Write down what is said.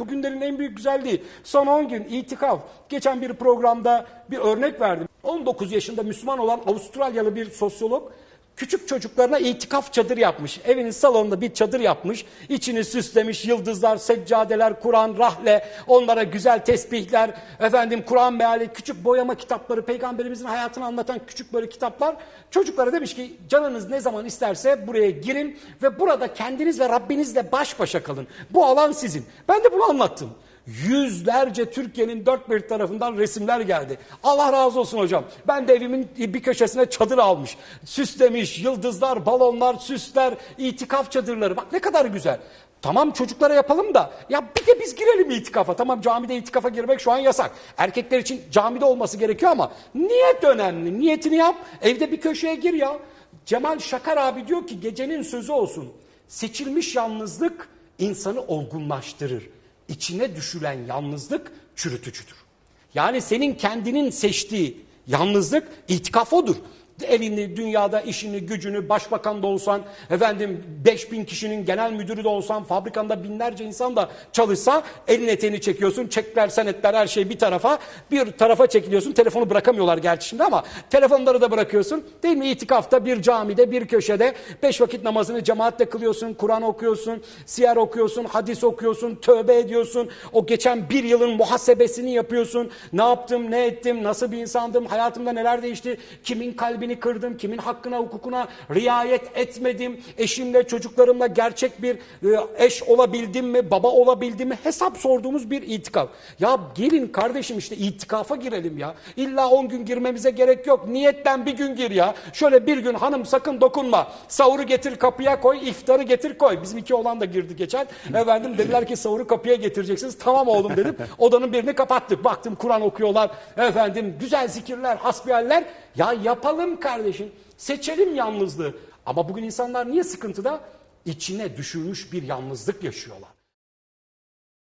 Bugünlerin en büyük güzelliği son 10 gün itikaf. Geçen bir programda bir örnek verdim. 19 yaşında Müslüman olan Avustralyalı bir sosyolog küçük çocuklarına itikaf çadır yapmış. Evinin salonunda bir çadır yapmış. İçini süslemiş yıldızlar, seccadeler, Kur'an, rahle, onlara güzel tesbihler, efendim Kur'an meali, küçük boyama kitapları, peygamberimizin hayatını anlatan küçük böyle kitaplar. Çocuklara demiş ki canınız ne zaman isterse buraya girin ve burada kendiniz ve Rabbinizle baş başa kalın. Bu alan sizin. Ben de bunu anlattım. Yüzlerce Türkiye'nin dört bir tarafından resimler geldi. Allah razı olsun hocam. Ben de evimin bir köşesine çadır almış. Süslemiş, yıldızlar, balonlar, süsler, itikaf çadırları. Bak ne kadar güzel. Tamam çocuklara yapalım da ya bir de biz girelim itikafa. Tamam camide itikafa girmek şu an yasak. Erkekler için camide olması gerekiyor ama niyet önemli. Niyetini yap. Evde bir köşeye gir ya. Cemal Şakar abi diyor ki gecenin sözü olsun. Seçilmiş yalnızlık insanı olgunlaştırır. İçine düşülen yalnızlık çürütücüdür. Yani senin kendinin seçtiği yalnızlık itikaf odur. Elini, dünyada işini, gücünü, başbakan da olsan, efendim 5000 kişinin genel müdürü de olsan, fabrikanda binlerce insan da çalışsa elin eteğini çekiyorsun, çekler, senetler her şey bir tarafa, bir tarafa çekiliyorsun. Telefonu bırakamıyorlar gerçi şimdi ama telefonları da bırakıyorsun. Değil mi? İtikafta bir camide, bir köşede beş vakit namazını cemaatle kılıyorsun, Kur'an okuyorsun, siyer okuyorsun, hadis okuyorsun, tövbe ediyorsun. O geçen bir yılın muhasebesini yapıyorsun. Ne yaptım, ne ettim, nasıl bir insandım, hayatımda neler değişti, kimin kalbini kırdım, kimin hakkına, hukukuna riayet etmedim, eşimle, çocuklarımla gerçek bir e, eş olabildim mi, baba olabildim mi hesap sorduğumuz bir itikaf. Ya gelin kardeşim işte itikafa girelim ya. İlla 10 gün girmemize gerek yok. Niyetten bir gün gir ya. Şöyle bir gün hanım sakın dokunma. Sahuru getir kapıya koy, iftarı getir koy. Bizim iki oğlan da girdi geçen. Efendim dediler ki sahuru kapıya getireceksiniz. Tamam oğlum dedim. Odanın birini kapattık. Baktım Kur'an okuyorlar. Efendim güzel zikirler, hasbihaller. Ya yapalım kardeşim. Seçelim yalnızlığı. Ama bugün insanlar niye sıkıntıda? İçine düşürmüş bir yalnızlık yaşıyorlar.